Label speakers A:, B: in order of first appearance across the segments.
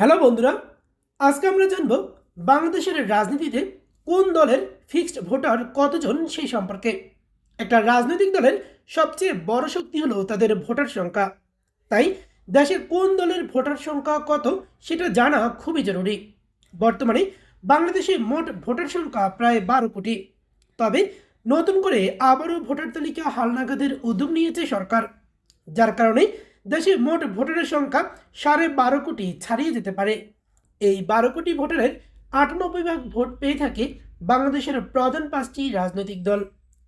A: Hello বন্ধুরা, আজকে আমরা জানব বাংলাদেশের রাজনীতিতে কোন দলের ফিক্সড ভোটার কতজন সেই সম্পর্কে। একটা রাজনৈতিক দলের সবচেয়ে বড় শক্তি হলো তাদের ভোটার সংখ্যা। তাই দেশের কোন দলের ভোটার সংখ্যা কত সেটা জানা খুবই জরুরি। বর্তমানে বাংলাদেশে মোট ভোটার সংখ্যা প্রায় বারো কোটি। তবে নতুন করে আবারও ভোটার তালিকা হালনাগাদের উদ্যোগ নিয়েছে সরকার। যার কারণে দেশে মোট ভোটারের সংখ্যা সাড়ে বারো কোটি ছাড়িয়ে যেতে পারে। এই বারো কোটি ভোটারের আটানব্বই ভাগ ভোট পেয়ে থাকে বাংলাদেশের প্রধান পাঁচটি রাজনৈতিক দল।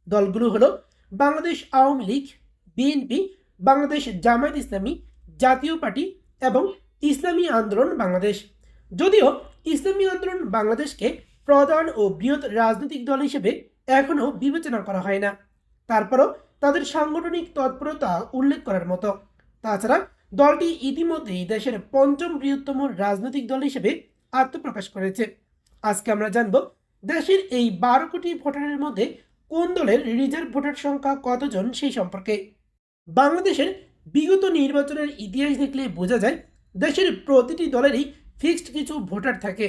A: দলগুলো হলো Bangladesh Awami League, BNP, Bangladesh Jamaat Islami, Jatiya party এবং ইসলামী আন্দোলন বাংলাদেশ। যদিও ইসলামী আন্দোলন বাংলাদেশকে প্রধান ও বৃহৎ রাজনৈতিক দল হিসেবে এখনও বিবেচনা করা হয় না। তারপরও তাদের সাংগঠনিক তৎপরতা উল্লেখ করার মতো। তাছাড়া দলটি ইতিমধ্যেই দেশের পঞ্চম বৃহত্তম রাজনৈতিক দল হিসেবে আত্মপ্রকাশ করেছে। আজকে আমরা জানব দেশের এই বারো কোটি ভোটারের মধ্যে কোন দলের রিজার্ভ ভোটার সংখ্যা কতজন সেই সম্পর্কে। বাংলাদেশের বিগত নির্বাচনের ইতিহাস দেখলে বোঝা যায় দেশের প্রতিটি দলেরই ফিক্সড কিছু ভোটার থাকে।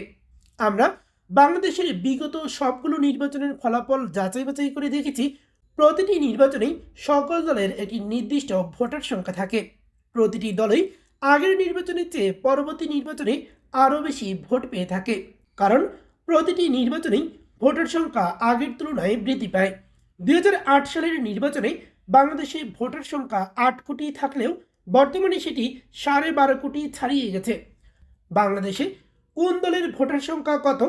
A: আমরা বাংলাদেশের বিগত সবগুলো নির্বাচনের ফলাফল যাচাই বাছাই করে দেখেছি, প্রতিটি নির্বাচনেই সকল দলের একটি নির্দিষ্ট ভোটার সংখ্যা থাকে। প্রতিটি দলই আগের নির্বাচনের চেয়ে পরবর্তী নির্বাচনে আরও বেশি ভোট পেয়ে থাকে। কারণ প্রতিটি নির্বাচনেই ভোটার সংখ্যা আগের তুলনায় বৃদ্ধি পায়। দুই হাজার আট সালের নির্বাচনে বাংলাদেশে ভোটার সংখ্যা আট কোটি থাকলেও বর্তমানে সেটি সাড়ে বারো কোটি ছাড়িয়ে গেছে। বাংলাদেশে কোন দলের ভোটার সংখ্যা কত,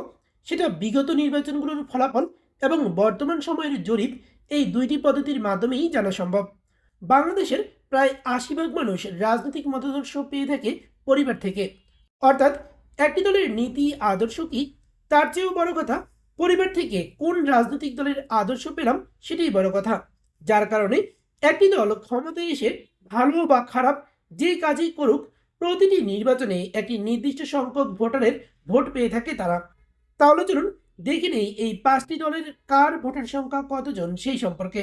A: সেটা বিগত নির্বাচনগুলোর ফলাফল এবং বর্তমান সময়ের জরিপ এই দুইটি পদ্ধতির মাধ্যমেই জানা সম্ভব। বাংলাদেশের প্রায় আশি ভাগ মানুষ রাজনৈতিক মতাদর্শ পেয়ে থাকে পরিবার থেকে। অর্থাৎ একটি দলের নীতি, আদর্শ কি? তার চেয়েও বড় কথা, পরিবার থেকে কোন রাজনৈতিক দলের আদর্শ পেলাম সেটাই বড় কথা। যার কারণে একটি দল ক্ষমতায় এসে ভালো বা খারাপ যে কাজই করুক, প্রতিটি নির্বাচনে একটি নির্দিষ্ট সংখ্যক ভোটারের ভোট পেয়ে থাকে তারা। তাহলে চলুন দেখে নেই এই পাঁচটি দলের কার ভোটার সংখ্যা কতজন সেই সম্পর্কে।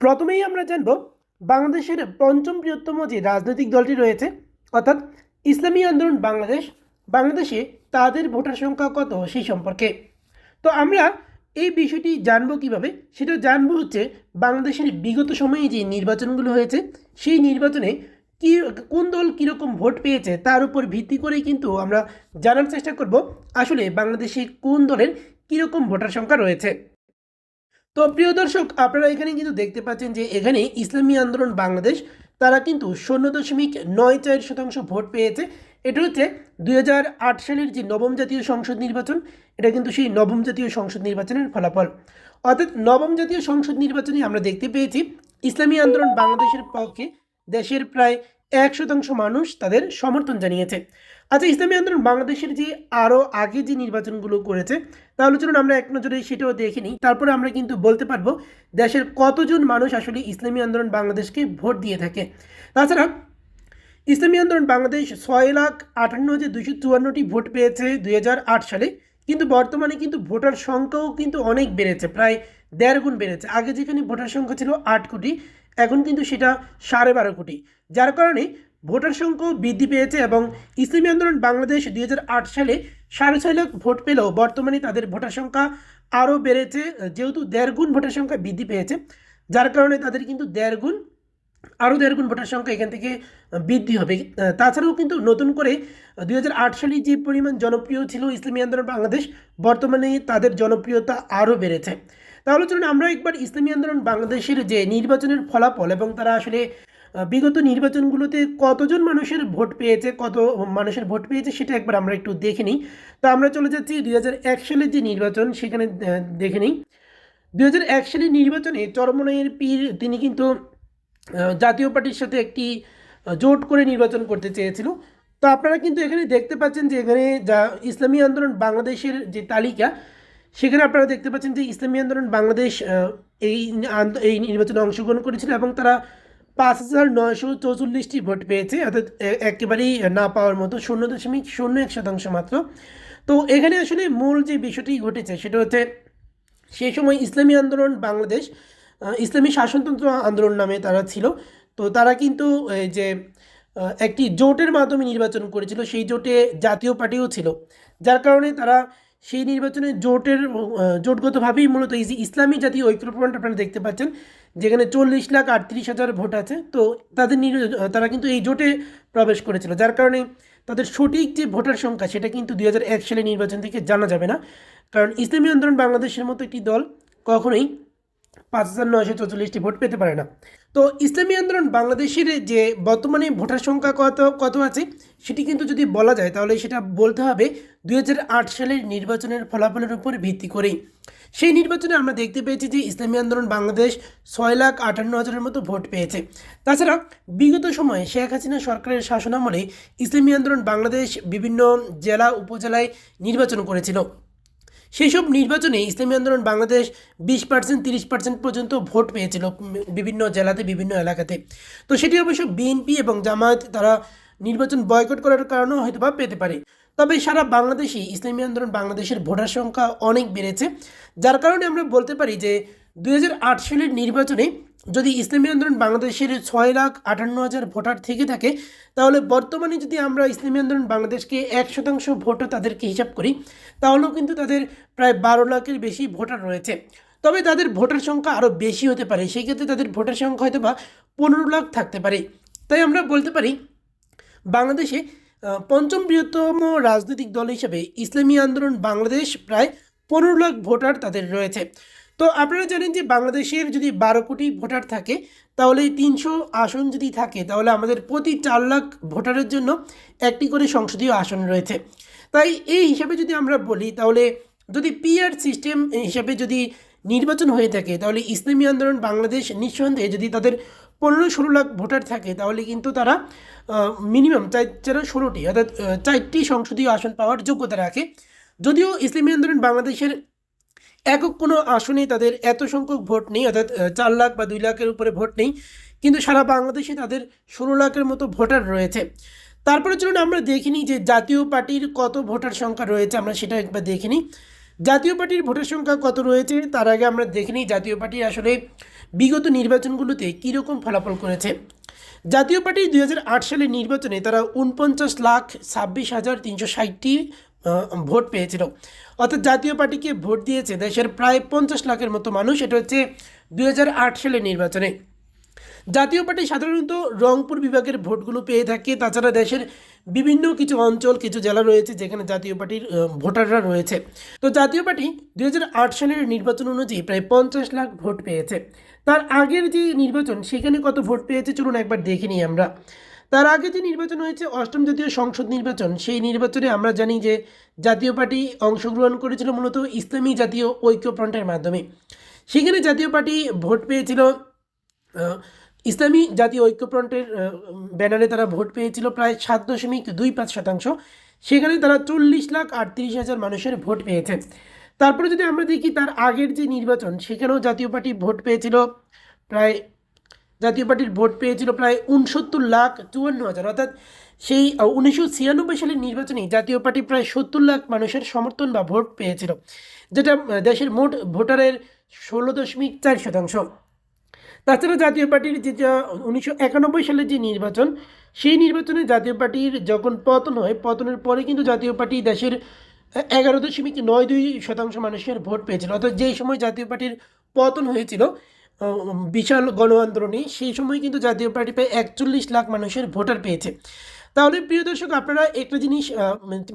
A: প্রথমেই আমরা জানব বাংলাদেশের পঞ্চম বৃহত্তম যে রাজনৈতিক দলটি রয়েছে, অর্থাৎ ইসলামী আন্দোলন বাংলাদেশ, বাংলাদেশে তাদের ভোটার সংখ্যা কত সেই সম্পর্কে। তো আমরা এই বিষয়টি জানব কীভাবে? সেটা জানব হচ্ছে বাংলাদেশের বিগত সময়ে যে নির্বাচনগুলো হয়েছে, সেই নির্বাচনে কি, কোন দল কীরকম ভোট পেয়েছে তার উপর ভিত্তি করেই কিন্তু আমরা জানার চেষ্টা করব আসলে বাংলাদেশে কোন দলের কীরকম ভোটার সংখ্যা রয়েছে। তো প্রিয় দর্শক, আপনারা এখানে কিন্তু দেখতে পাচ্ছেন যে এখানে ইসলামী আন্দোলন বাংলাদেশ, তারা কিন্তু শূন্য দশমিক নয় চার শতাংশ ভোট পেয়েছে। এটা হচ্ছে দু হাজার আট সালের যে নবম জাতীয় সংসদ নির্বাচন, এটা কিন্তু সেই নবম জাতীয় সংসদ নির্বাচনের ফলাফল। অর্থাৎ নবম জাতীয় সংসদ নির্বাচনে আমরা দেখতে পেয়েছি, ইসলামী আন্দোলন বাংলাদেশের পক্ষে দেশের প্রায় এক শতাংশ মানুষ তাদের সমর্থন জানিয়েছে। আচ্ছা ইসলামী আন্দোলন বাংলাদেশের যে আরও আগে যে নির্বাচনগুলো করেছে, তাহলে চলুন আমরা এক নজরে সেটাও দেখে নিই। তারপরে আমরা কিন্তু বলতে পারব, দেশের কতজন মানুষ আসলে ইসলামী আন্দোলন বাংলাদেশকে ভোট দিয়ে থাকে। তাছাড়া, ইসলামী আন্দোলন বাংলাদেশ ছয় লাখ আটান্ন হাজার দুশো চুয়ান্নটি ভোট পেয়েছে দু হাজার আট সালে, কিন্তু বর্তমানে কিন্তু ভোটার সংখ্যাও কিন্তু অনেক বেড়েছে, প্রায় দেড় গুণ বেড়েছে। আগে যেখানে ভোটার সংখ্যা ছিল আট কোটি, এখন কিন্তু সেটা সাড়ে বারো কোটি। যার কারণে ভোটার সংখ্যাও বৃদ্ধি পেয়েছে এবং ইসলামী আন্দোলন বাংলাদেশ দুই হাজার আট সালে সাড়ে ছয় লাখ ভোট পেলেও বর্তমানে তাদের ভোটার সংখ্যা আরও বেড়েছে, যেহেতু দেড় গুণ ভোটার সংখ্যা বৃদ্ধি পেয়েছে। যার কারণে তাদের কিন্তু দেড় গুণ, আরও দেড় গুণ ভোটার সংখ্যা এখান থেকে বৃদ্ধি হবে। তাছাড়াও কিন্তু নতুন করে দুই হাজার আট সালে যে পরিমাণ জনপ্রিয় ছিল ইসলামী আন্দোলন বাংলাদেশ, বর্তমানে তাদের জনপ্রিয়তা আরও বেড়েছে। তাহলে চলুন আমরা একবার ইসলামী আন্দোলন বাংলাদেশের যে নির্বাচনের ফলাফল এবং তারা আসলে বিগত নির্বাচনগুলোতে কতজন মানুষের ভোট পেয়েছে, কত মানুষের ভোট পেয়েছে সেটা একবার আমরা একটু দেখে নিই। তো আমরা চলে যাচ্ছি দুই হাজার এক সালের যে নির্বাচন, সেখানে দেখে নিই। দুই হাজার এক সালের নির্বাচনে চরমনাইয়ের পীর, তিনি কিন্তু জাতীয় পার্টির সাথে একটি জোট করে নির্বাচন করতে চেয়েছিল। তো আপনারা কিন্তু এখানে দেখতে পাচ্ছেন যে এখানে যা ইসলামী আন্দোলন বাংলাদেশের যে তালিকা, সেখানে আপনারা দেখতে পাচ্ছেন যে ইসলামী আন্দোলন বাংলাদেশ এই এই নির্বাচনে অংশগ্রহণ করেছিল এবং তারা পাঁচ হাজার নয়শো চৌচল্লিশটি ভোট পেয়েছে, অর্থাৎ একেবারেই না পাওয়ার মতো শূন্য দশমিক শূন্য এক শতাংশ মাত্র। তো এখানে আসলে মূল যে বিষয়টি ঘটেছে, সেটা হচ্ছে সেই সময় ইসলামী আন্দোলন বাংলাদেশ ইসলামী শাসনতন্ত্র আন্দোলন নামে তারা ছিল। তো তারা কিন্তু যে একটি জোটের মাধ্যমে নির্বাচন করেছিল, সেই জোটে জাতীয় পার্টিও ছিল। যার কারণে তারা সেই নির্বাচনে জোটের জোটগতভাবেই মূলত এই যে ইসলামী জাতীয় ঐক্যফ্রন্ট আপনারা দেখতে পাচ্ছেন যেখানে চল্লিশ লাখ আটত্রিশ হাজার ভোট আছে, তো তাদের তারা কিন্তু এই জোটে প্রবেশ করেছিল, যার কারণে তাদের সঠিক যে ভোটার সংখ্যা সেটা কিন্তু দুই সালের নির্বাচন থেকে জানা যাবে না। কারণ ইসলামী আন্দোলন বাংলাদেশের মতো একটি দল কখনোই পাঁচ হাজার নয়শো চৌচল্লিশটি ভোট পেতে পারে না। তো ইসলামী আন্দোলন বাংলাদেশের যে বর্তমানে ভোটার সংখ্যা কত কত আছে, সেটি কিন্তু যদি বলা যায়, তাহলে সেটা বলতে হবে দুই হাজার আট সালের নির্বাচনের ফলাফলের উপর ভিত্তি করেই। সেই নির্বাচনে আমরা দেখতে পেয়েছি যে ইসলামী আন্দোলন বাংলাদেশ ছয় লাখ আটান্ন হাজারের মতো ভোট পেয়েছে। তাছাড়া বিগত সময়ে শেখ হাসিনা সরকারের শাসনামলে ইসলামী আন্দোলন বাংলাদেশ বিভিন্ন জেলা, উপজেলায় নির্বাচন করেছিল। সেই সব নির্বাচনে ইসলামী আন্দোলন বাংলাদেশ বিশ পার্সেন্ট তিরিশ পার্সেন্ট পর্যন্ত ভোট পেয়েছিল বিভিন্ন জেলাতে, বিভিন্ন এলাকাতে। তো সেটি অবশ্য বিএনপি এবং জামায়াত তারা নির্বাচন বয়কট করার কারণেও হয়তো বা পেতে পারে। তবে সারা বাংলাদেশে ইসলামী আন্দোলন বাংলাদেশের ভোটার সংখ্যা অনেক বেড়েছে। যার কারণে আমরা বলতে পারি যে দু হাজার আট সালের নির্বাচনে যদি ইসলামী আন্দোলন বাংলাদেশের ছয় লাখ আটান্ন হাজার ভোটার থেকে থাকে, তাহলে বর্তমানে যদি আমরা ইসলামী আন্দোলন বাংলাদেশকে এক শতাংশ ভোটও তাদেরকে হিসাব করি, তাহলেও কিন্তু তাদের প্রায় বারো লাখের বেশি ভোটার রয়েছে। তবে তাদের ভোটার সংখ্যা আরও বেশি হতে পারে সেই ক্ষেত্রে তাদের ভোটার সংখ্যা হয়তো বা পনেরো লাখ থাকতে পারে। তাই আমরা বলতে পারি, বাংলাদেশে পঞ্চম বৃহত্তম রাজনৈতিক দল হিসেবে ইসলামী আন্দোলন বাংলাদেশ প্রায় পনেরো লাখ ভোটার তাদের রয়েছে। তো আপনারা জানেন যে বাংলাদেশের যদি বারো কোটি ভোটার থাকে, তাহলে তিনশো আসন যদি থাকে, তাহলে আমাদের প্রতি চার লাখ ভোটারের জন্য একটি করে সংসদীয় আসন রয়েছে। তাই এই হিসাবে যদি আমরা বলি, তাহলে যদি পিআর সিস্টেম হিসাবে যদি নির্বাচন হয়ে থাকে, তাহলে ইসলামী আন্দোলন বাংলাদেশ নিঃসন্দেহে যদি তাদের পনেরো ষোলো লাখ ভোটার থাকে, তাহলে কিন্তু তারা মিনিমাম চার চার ষোলোটি, অর্থাৎ চারটি সংসদীয় আসন পাওয়ার যোগ্যতা রাখে। যদিও ইসলামী আন্দোলন বাংলাদেশের একক কোনো আসনে তাদের এত সংখ্যক ভোট নেই, অর্থাৎ চার লাখ বা দুই লাখের উপরে ভোট নেই। কিন্তু সারা বাংলাদেশে তাদের ষোলো লাখের মতো ভোটার রয়েছে। তারপরে চলুন আমরা দেখিনি যে জাতীয় পার্টির কত ভোটার সংখ্যা রয়েছে, আমরা সেটা একবার দেখিনি জাতীয় পার্টির ভোটার সংখ্যা কত রয়েছে, তার আগে আমরা দেখিনি জাতীয় পার্টি আসলে বিগত নির্বাচনগুলোতে কীরকম ফলাফল করেছে। জাতীয় পার্টি দুই হাজার আট সালের নির্বাচনে তারা উনপঞ্চাশ লাখ ছাব্বিশ হাজার তিনশো ষাটটি ভোট পেয়েছিল। অর্থাৎ জাতীয় পার্টিকে ভোট দিয়েছে দেশের প্রায় পঞ্চাশ লাখের মতো মানুষ, এটা হচ্ছে দুই হাজার আট সালের নির্বাচনে। জাতীয় পার্টি সাধারণত রংপুর বিভাগের ভোটগুলো পেয়ে থাকে, তাছাড়া দেশের বিভিন্ন কিছু অঞ্চল, কিছু জেলা রয়েছে যেখানে জাতীয় পার্টির ভোটাররা রয়েছে। তো জাতীয় পার্টি দুই হাজার আট সালের নির্বাচন অনুযায়ী প্রায় পঞ্চাশ লাখ ভোট পেয়েছে। তার আগের যে নির্বাচন, সেখানে কত ভোট পেয়েছে চলুন একবার দেখে নিই আমরা। তার আগে যে নির্বাচন হয়েছে, অষ্টম জাতীয় সংসদ নির্বাচন, সেই নির্বাচনে আমরা জানি যে জাতীয় পার্টি অংশগ্রহণ করেছিল মূলত ইসলামী জাতীয় ঐক্যফ্রন্টের মাধ্যমে। সেখানে জাতীয় পার্টি ভোট পেয়েছিল ইসলামী জাতীয় ঐক্যফ্রন্টের ব্যানারে তারা ভোট পেয়েছিল প্রায় সাত দশমিক দুই পাঁচ শতাংশ। সেখানে তারা চল্লিশ লাখ আটত্রিশ হাজার মানুষের ভোট পেয়েছে। তারপরে যদি আমরা দেখি তার আগের যে নির্বাচন, সেখানেও জাতীয় পার্টি ভোট পেয়েছিল প্রায় জাতীয় পার্টির ভোট পেয়েছিল প্রায় উনসত্তর লাখ চুয়ান্ন হাজার। অর্থাৎ সেই উনিশশো ছিয়ানব্বই সালের নির্বাচনে জাতীয় পার্টি প্রায় সত্তর লাখ মানুষের সমর্থন বা ভোট পেয়েছিল, যেটা দেশের মোট ভোটারের ষোলো দশমিক চার শতাংশ। তাছাড়া জাতীয় পার্টির যেটা উনিশশো একানব্বই সালের যে নির্বাচন, সেই নির্বাচনে জাতীয় পার্টির যখন পতন হয়, পতনের পরে কিন্তু জাতীয় পার্টি দেশের এগারো দশমিক নয় দুই শতাংশ মানুষের ভোট পেয়েছিল। অর্থাৎ যেই সময় জাতীয় পার্টির পতন হয়েছিল বিশাল গণ আন্দোলনে সেই সময় কিন্তু জাতীয় পার্টি প্রায় একচল্লিশ লাখ মানুষের ভোটার পেয়েছে। তাহলে প্রিয় দর্শক, আপনারা একটা জিনিস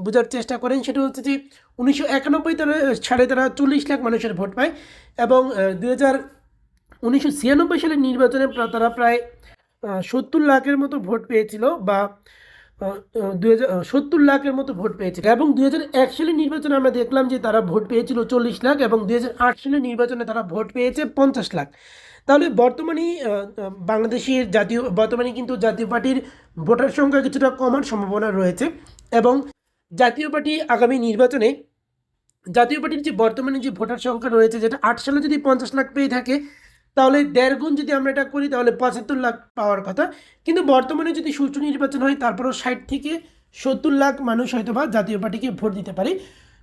A: বোঝার চেষ্টা করেন, সেটা হচ্ছে যে উনিশশো একানব্বই তারা, সালে তারা চল্লিশ লাখ মানুষের ভোট পায় এবং দু হাজার উনিশশো ছিয়ানব্বই সালের নির্বাচনে তারা প্রায় সত্তর লাখের মতো ভোট পেয়েছিল বা হাজার সত্তর লাখের মতো ভোট পেয়েছিল এবং দুই হাজার এক সালের নির্বাচনে আমরা দেখলাম যে তারা ভোট পেয়েছিল চল্লিশ লাখ এবং দুই হাজার আট সালের নির্বাচনে তারা ভোট পেয়েছে পঞ্চাশ লাখ। তাহলে বর্তমানে বাংলাদেশের জাতীয়, বর্তমানে কিন্তু জাতীয় পার্টির ভোটার সংখ্যা কিছুটা কমার সম্ভাবনা রয়েছে এবং জাতীয় পার্টি আগামী নির্বাচনে, জাতীয় পার্টির যে বর্তমানে যে ভোটার সংখ্যা রয়েছে, যেটা আট সালে যদি পঞ্চাশ লাখ পেয়ে থাকে তাহলে দেড় গুণ যদি আমরা এটা করি, তাহলে পঁচাত্তর লাখ পাওয়ার কথা। কিন্তু বর্তমানে যদি সুষ্ঠু নির্বাচন হয়, তারপরও ষাট থেকে সত্তর লাখ মানুষ হয়তো বা জাতীয় পার্টিকে ভোট দিতে পারে।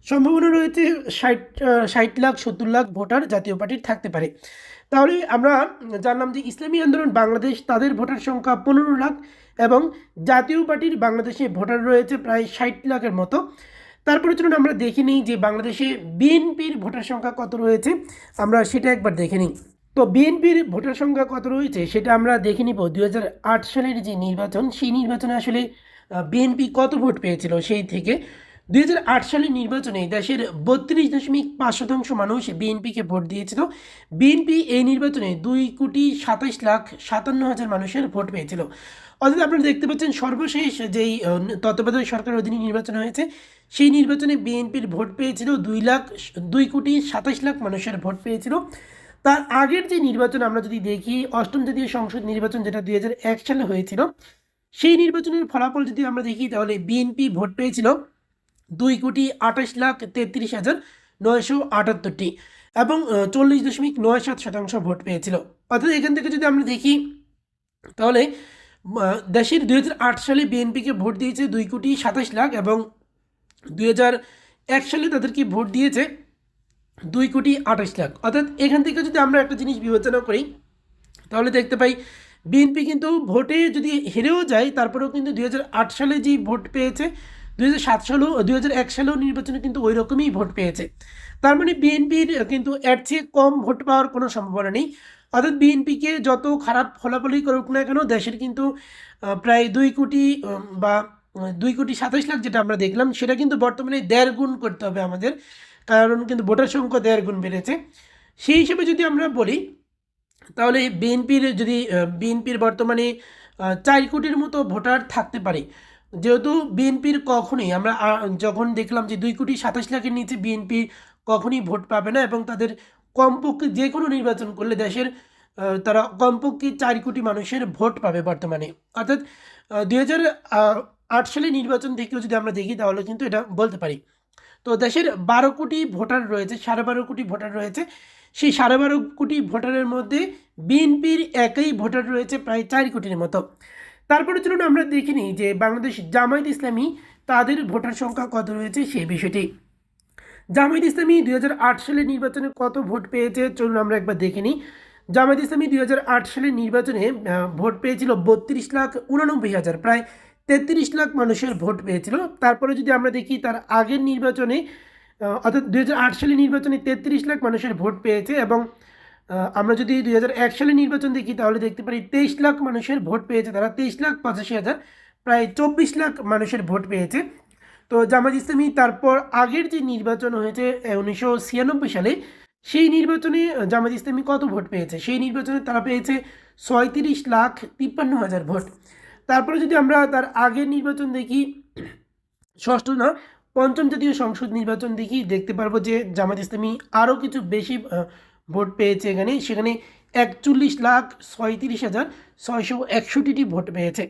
A: সম্ভাবনা রয়েছে ষাট ষাট লাখ, সত্তর লাখ ভোটার জাতীয় পার্টির থাকতে পারে। তাহলে আমরা জানলাম যে ইসলামী আন্দোলন বাংলাদেশ, তাদের ভোটার সংখ্যা পনেরো লাখ এবং জাতীয় পার্টির বাংলাদেশে ভোটার রয়েছে প্রায় ষাট লাখের মতো। তারপরে চলুন আমরা দেখে নিই যে বাংলাদেশে বিএনপির ভোটার সংখ্যা কত রয়েছে। আমরা সেটা একবার দেখে নিই। তো বিএনপির ভোটার সংখ্যা কত রয়েছে সেটা আমরা দেখে নিব। দুই সালের যে নির্বাচন, সেই নির্বাচনে আসলে বিএনপি কত ভোট পেয়েছিল সেই থেকে? দুই হাজার আট সালের নির্বাচনে দেশের বত্রিশ দশমিক পাঁচ শতাংশ মানুষ বিএনপিকে ভোট দিয়েছিল। বিএনপি এই নির্বাচনে দুই কোটি সাতাইশ লাখ সাতান্ন হাজার মানুষের ভোট পেয়েছিল। অর্থাৎ আপনারা দেখতে পাচ্ছেন সর্বশেষ যেই তত্ত্বাবধায়ক সরকারের অধীনে নির্বাচন হয়েছে, সেই নির্বাচনে বিএনপির ভোট পেয়েছিল দুই লাখ, দুই কোটি সাতাইশ লাখ মানুষের ভোট পেয়েছিল। তার আগের যে নির্বাচন আমরা যদি দেখি, অষ্টম জাতীয় সংসদ নির্বাচন যেটা দুই সালে হয়েছিল, সেই নির্বাচনের ফলাফল যদি আমরা দেখি, তাহলে বিএনপি ভোট পেয়েছিল দুই কোটি আঠাশ লাখ তেত্রিশ হাজার নয়শো আটাত্তরটি এবং চল্লিশ দশমিক নয় সাত শতাংশ ভোট পেয়েছিল। অর্থাৎ এখান থেকে যদি আমরা দেখি, তাহলে দেশের দু হাজার আট সালে বিএনপিকে ভোট দিয়েছে দুই কোটি সাতাশ লাখ এবং দুই এক সালে তাদেরকে ভোট দিয়েছে দুই কোটি আঠাশ লাখ। অর্থাৎ এখান থেকে যদি আমরা একটা জিনিস বিবেচনা করি, তাহলে দেখতে পাই বিএনপি কিন্তু ভোটে যদি হেরেও যায়, তারপরেও কিন্তু দুই হাজার আট সালে যে ভোট পেয়েছে, দুই সাত সালেও, দুই এক সালেও নির্বাচনে কিন্তু ওই রকমই ভোট পেয়েছে। তার মানে বিএনপির কিন্তু এর চেয়ে কম ভোট পাওয়ার কোনো সম্ভাবনা নেই। অর্থাৎ বিএনপিকে যত খারাপ ফলাফলই করুক না কেন, দেশের কিন্তু প্রায় দুই কোটি বা, দুই কোটি সাতাশ লাখ যেটা আমরা দেখলাম, সেটা কিন্তু বর্তমানে দেড় গুণ করতে হবে আমাদের। কারণ কিন্তু ভোটার সংখ্যা দেড় গুণ বেড়েছে। সেই হিসেবে যদি আমরা বলি, তাহলে বিএনপির যদি বিএনপির বর্তমানে চার কোটির মতো ভোটার থাকতে পারে। যেহেতু বিএনপির কখনোই আমরা যখন দেখলাম যে দুই কোটি সাতাশ লাখের নিচে বিএনপি কখনই ভোট পাবে না এবং তাদের কমপক্ষে যে কোনো নির্বাচন করলে দেশের তারা কমপক্ষে চার কোটি মানুষের ভোট পাবে বর্তমানে। অর্থাৎ দুই হাজার আট সালে নির্বাচন থেকেও যদি আমরা দেখি, তাহলে কিন্তু এটা বলতে পারি। তো দেশের বারো কোটি ভোটার রয়েছে, সাড়ে বারো কোটি ভোটার রয়েছে। সেই সাড়ে বারো কোটি ভোটারের মধ্যে বিএনপির একই ভোটার রয়েছে প্রায় চার কোটির মতো। তারপরে চলুন আমরা দেখে নিই যে বাংলাদেশ জামায়াত ইসলামী তাদের ভোটার সংখ্যা কত রয়েছে সেই বিষয়টি। জামায়াত ইসলামী দুই সালের নির্বাচনে কত ভোট পেয়েছে চলুন আমরা একবার দেখে নিই। জামায়াত ইসলামী দুই হাজার আট সালের নির্বাচনে ভোট পেয়েছিল বত্রিশ লাখ উনানব্বই হাজার, প্রায় তেত্রিশ লাখ মানুষের ভোট পেয়েছিল। তারপরে যদি আমরা দেখি তার আগের নির্বাচনে অর্থাৎ দু হাজার আট সালের নির্বাচনে তেত্রিশ লাখ মানুষের ভোট পেয়েছে এবং আমরা যদি দু হাজার এক সালের নির্বাচন দেখি তাহলে দেখতে পারি তেইশ লাখ মানুষের ভোট পেয়েছে। তারা তেইশ লাখ পঁচাশি হাজার, প্রায় চব্বিশ লাখ মানুষের ভোট পেয়েছে। তো জামাত ইসলামী তারপর আগের যে নির্বাচন হয়েছে উনিশশো ছিয়ানব্বই সালে, সেই নির্বাচনে জামাত ইসলামী কত ভোট পেয়েছে? সেই নির্বাচনে তারা পেয়েছে ছয়ত্রিশ লাখ তিপ্পান্ন হাজার ভোট। তারপরে যদি আমরা তার আগের নির্বাচন দেখি, ষষ্ঠ না, পঞ্চম জাতীয় সংসদ নির্বাচন দেখি, দেখতে পারব যে জামাত ইসলামী আরও কিছু বেশি ভোট পেয়েছে এখানে। সেখানে একচল্লিশ লাখ ছয়ত্রিশ হাজার ছয়শো একষট্টিটি ভোট পেয়েছে।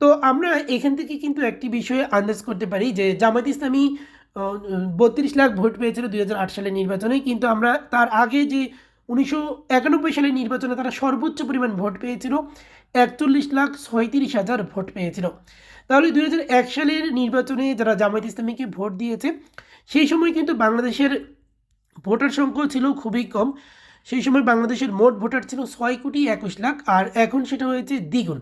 A: তো আমরা এখান থেকে কিন্তু একটি বিষয়ে আন্দাজ করতে পারি যে জামাত ইসলামী বত্রিশ লাখ ভোট পেয়েছিল দুই হাজার আট সালের নির্বাচনে। কিন্তু আমরা তার আগে যে উনিশশো একানব্বই সালের নির্বাচনে তারা সর্বোচ্চ পরিমাণ ভোট পেয়েছিল, একচল্লিশ লাখ ছয়ত্রিশ হাজার ভোট পেয়েছিল। তাহলে দুই এক সালের নির্বাচনে যারা জামায়াত ইসলামীকে ভোট দিয়েছে, সেই সময় কিন্তু বাংলাদেশের ভোটার সংখ্যা ছিল খুবই কম। সেই সময় বাংলাদেশের মোট ভোটার ছিল ছয় কোটি একুশ লাখ, আর এখন সেটা হয়েছে দ্বিগুণ।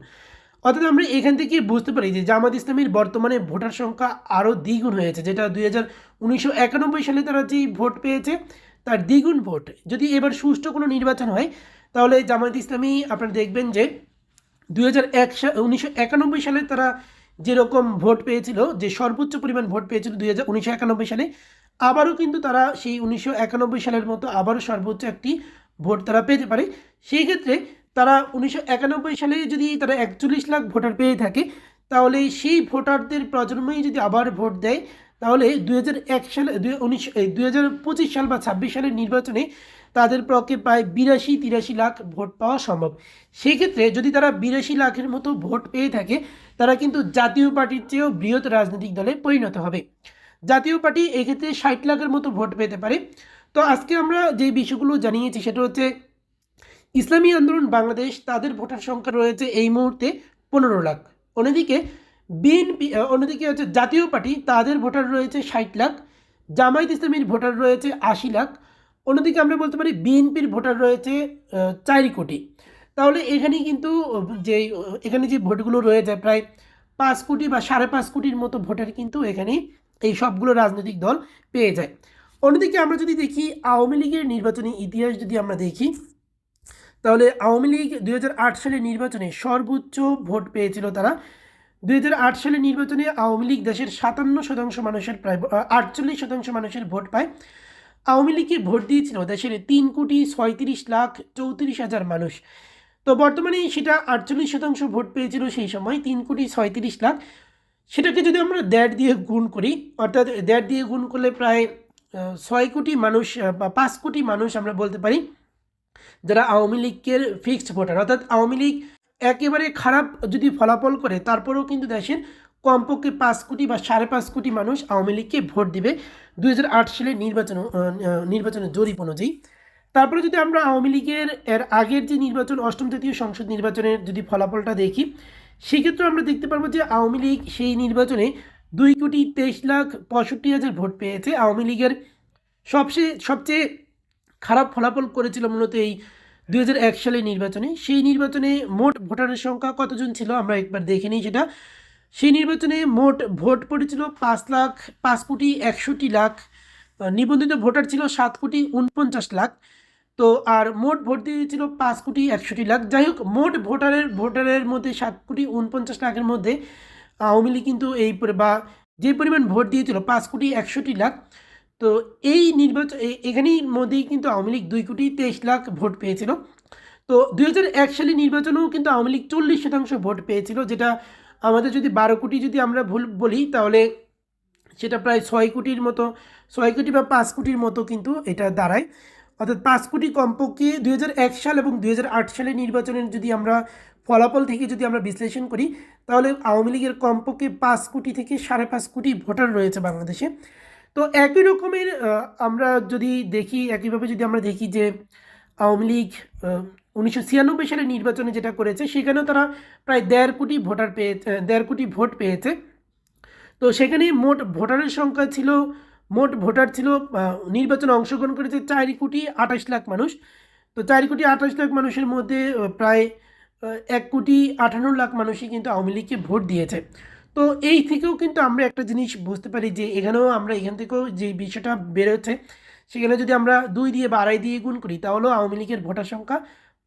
A: অর্থাৎ আমরা এখান থেকে বুঝতে পারি যে জামাত ইসলামীর বর্তমানে ভোটার সংখ্যা আরও দ্বিগুণ হয়েছে, যেটা দুই হাজার উনিশশো একানব্বই সালে তারা যেই ভোট পেয়েছে তার দ্বিগুণ ভোট। যদি এবার সুষ্ঠু কোনো নির্বাচন হয়, তাহলে জামায়াত ইসলামী আপনারা দেখবেন যে দুই হাজার সালে তারা যেরকম ভোট পেয়েছিল, যে সর্বোচ্চ পরিমাণ ভোট পেয়েছিল দুই হাজার সালে, আবারও কিন্তু তারা সেই উনিশশো একানব্বই সালের মতো আবারও সর্বোচ্চ একটি ভোট তারা পেতে পারে। সেই ক্ষেত্রে তারা উনিশশো একানব্বই সালে যদি তারা একচল্লিশ লাখ ভোটার পেয়ে থাকে, তাহলে সেই ভোটারদের প্রজন্মই যদি আবার ভোট দেয় তাহলে দুই হাজার এক সালে, দুই দুই সাল বা ছাব্বিশ সালের নির্বাচনে তাদের পক্ষে প্রায় বিরাশি, তিরাশি লাখ ভোট পাওয়া সম্ভব। সেক্ষেত্রে যদি তারা বিরাশি লাখের মতো ভোট পেয়ে থাকে, তারা কিন্তু জাতীয় পার্টির চেয়েও বৃহৎ রাজনৈতিক দলে পরিণত হবে। জাতীয় পার্টি এক্ষেত্রে ষাট লাখের মতো ভোট পেতে পারে। তো আজকে আমরা যে বিষয়গুলো জানিয়েছি, সেটা হচ্ছে ইসলামী আন্দোলন, বাংলাদেশ, তাদের ভোটার সংখ্যা রয়েছে এই মুহূর্তে পনেরো লাখ। অন্যদিকে বিএনপি অন্যদিকে হচ্ছে জাতীয় পার্টি, তাদের ভোটার রয়েছে ষাট লাখ, জামায়াত ইসলামীর ভোটার রয়েছে আশি লাখ, অন্যদিকে আমরা বলতে পারি বিএনপির ভোটার রয়েছে চার কোটি। তাহলে এখানে কিন্তু, যে, এখানে যে ভোটগুলো রয়েছে প্রায় পাঁচ কোটি বা সাড়ে পাঁচ কোটির মতো ভোটার কিন্তু এখানে এই সবগুলো রাজনৈতিক দল পেয়ে যায়। অন্যদিকে আমরা যদি দেখি, আওয়ামী লীগের নির্বাচনী ইতিহাস যদি আমরা দেখি, তাহলে আওয়ামী লীগ দুই হাজার আট সালের নির্বাচনে সর্বোচ্চ ভোট পেয়েছিল তারা দুই সালের নির্বাচনে আওয়ামী লীগ দেশের সাতান্ন শতাংশ মানুষের প্রায় আটচল্লিশ শতাংশ মানুষের ভোট পায়। আওয়ামী লীগকে ভোট দিয়েছিল দেশের তিন কোটি ছয়ত্রিশ লাখ চৌত্রিশ হাজার মানুষ। তো বর্তমানে সেটা আটচল্লিশ শতাংশ ভোট পেয়েছিল সেই সময়, তিন কোটি ছয়ত্রিশ লাখ। সেটাকে যদি আমরা দেড় দিয়ে গুণ করি, অর্থাৎ দেড় দিয়ে গুণ করলে প্রায় ছয় কোটি মানুষ বা পাঁচ কোটি মানুষ আমরা বলতে পারি, যারা আওয়ামী লীগের ফিক্সড ভোটার অর্থাৎ আওয়ামী লীগ একেবারে খারাপ যদি ফলাফল করে, তারপরেও কিন্তু দেশের কমপক্ষে পাঁচ কোটি বা সাড়ে পাঁচ কোটি মানুষ আওয়ামী লীগকে ভোট দিবে। দুই সালের নির্বাচন নির্বাচনের জরিপ অনুযায়ী। তারপরে যদি আমরা আওয়ামী লীগের, এর আগের যে নির্বাচন, অষ্টম জাতীয় সংসদ নির্বাচনের যদি ফলাফলটা দেখি সেক্ষেত্রে আমরা দেখতে পারব যে আওয়ামী লীগ সেই নির্বাচনে দুই কোটি তেইশ লাখ পঁয়ষট্টি হাজার ভোট পেয়েছে। আওয়ামী লীগের সবচেয়ে সবচেয়ে খারাপ ফলাফল করেছিল মূলত এই দুই সালের নির্বাচনে, সেই নির্বাচনে মোট ভোটারের সংখ্যা কতজন ছিল? আমরা একবার দেখে নিই সেটা। সেই নির্বাচনে মোট ভোট পড়েছিল পাঁচ লাখ, পাঁচ কোটি একষট্টি লাখ। নিবন্ধিত ভোটার ছিল সাত কোটি উনপঞ্চাশ লাখ। তো আর মোট ভোট দিয়েছিল পাঁচ কোটি একষট্টি লাখ। যাই হোক, মোট ভোটারের ভোটারের মধ্যে সাত কোটি উনপঞ্চাশ লাখের মধ্যে আওয়ামী লীগ কিন্তু এই বা যে পরিমাণ ভোট দিয়েছিল পাঁচ কোটি একষট্টি লাখ। তো এই নির্বাচন এখানেই মধ্যেই কিন্তু আওয়ামী লীগ দুই কোটি তেইশ লাখ ভোট পেয়েছিল। তো দুই সালের নির্বাচনেও কিন্তু আওয়ামী লীগ চল্লিশ শতাংশ ভোট পেয়েছিল, যেটা আমাদের যদি বারো কোটি যদি আমরা ভুল বলি, তাহলে সেটা প্রায় ছয় কোটির মতো, ছয় কোটি বা পাঁচ কোটির মতো কিন্তু এটা দাঁড়ায়। অর্থাৎ পাঁচ কোটি কমপক্ষে দুই হাজার এক সাল এবং দুই সালের নির্বাচনের যদি আমরা ফলাফল থেকে যদি আমরা বিশ্লেষণ করি, তাহলে আওয়ামী লীগের কমপক্ষে পাঁচ কোটি থেকে সাড়ে পাঁচ কোটি ভোটার রয়েছে বাংলাদেশে। তো একই রকমের আমরা যদি দেখি, একইভাবে যদি আমরা দেখি যে আওয়ামী লীগ উনিশশো ছিয়ানব্বই নির্বাচনে যেটা করেছে, সেখানেও তারা প্রায় দেড় কোটি ভোটার পেয়েছে, দেড় কোটি ভোট পেয়েছে। তো সেখানে মোট ভোটারের সংখ্যা ছিল, মোট ভোটার ছিল নির্বাচনে অংশগ্রহণ করেছে চার কোটি আঠাশ লাখ মানুষ। তো চার কোটি আঠাশ লাখ মানুষের মধ্যে প্রায় এক কোটি আঠান্ন লাখ মানুষই কিন্তু আওয়ামী লীগকে ভোট দিয়েছে। তো এই থেকেও কিন্তু আমরা একটা জিনিস বুঝতে পারি যে এখানেও আমরা এখান থেকেও যে বিষয়টা বেরোচ্ছে, সেখানে যদি আমরা দুই দিয়ে বা আড়াই দিয়ে গুণ করি, তাহলেও আওয়ামী লীগের ভোটার সংখ্যা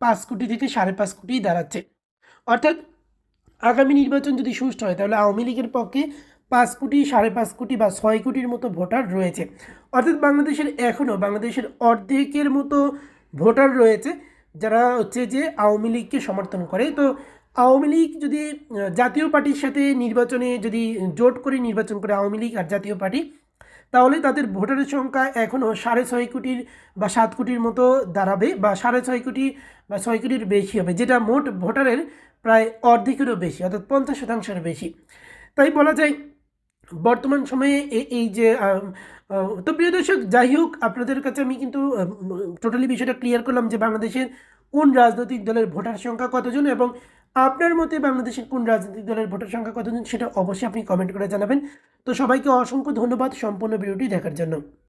A: পাঁচ কোটি থেকে সাড়ে পাঁচ কোটি দাঁড়াচ্ছে। অর্থাৎ আগামী নির্বাচন যদি সুষ্ঠু হয়, তাহলে আওয়ামী লীগের পক্ষে পাঁচ কোটি, সাড়ে পাঁচ কোটি বা ছয় কোটির মতো ভোটার রয়েছে। অর্থাৎ বাংলাদেশের এখনও বাংলাদেশের অর্ধেকের মতো ভোটার রয়েছে, যারা হচ্ছে যে আওয়ামী লীগকে সমর্থন করে। তো আওয়ামী লীগ যদি জাতীয় পার্টির সাথে নির্বাচনে যদি জোট করে নির্বাচন করে আওয়ামী লীগ আর জাতীয় পার্টি, তাহলে তাদের ভোটারের সংখ্যা এখনও সাড়ে ছয় কোটির বা সাত কোটির মতো দাঁড়াবে বা সাড়ে ছয় কোটি বা ছয় কোটির বেশি হবে, যেটা মোট ভোটারের প্রায় অর্ধেকেরও বেশি, অর্থাৎ পঞ্চাশ শতাংশের বেশি। তাই বলা যায়, বর্তমান সময়ে এই যে তো প্রিয় দর্শক, যাই হোক, আপনাদের কাছে আমি কিন্তু টোটালি বিষয়টা ক্লিয়ার করলাম যে বাংলাদেশের কোন রাজনৈতিক দলের ভোটার সংখ্যা কতজন এবং আপনার মতে বাংলাদেশের কোন রাজনৈতিক দলের ভোটার সংখ্যা কতজন, সেটা অবশ্যই আপনি কমেন্ট করে জানাবেন। তো সবাইকে অসংখ্য ধন্যবাদ সম্পূর্ণ ভিডিওটি দেখার জন্য।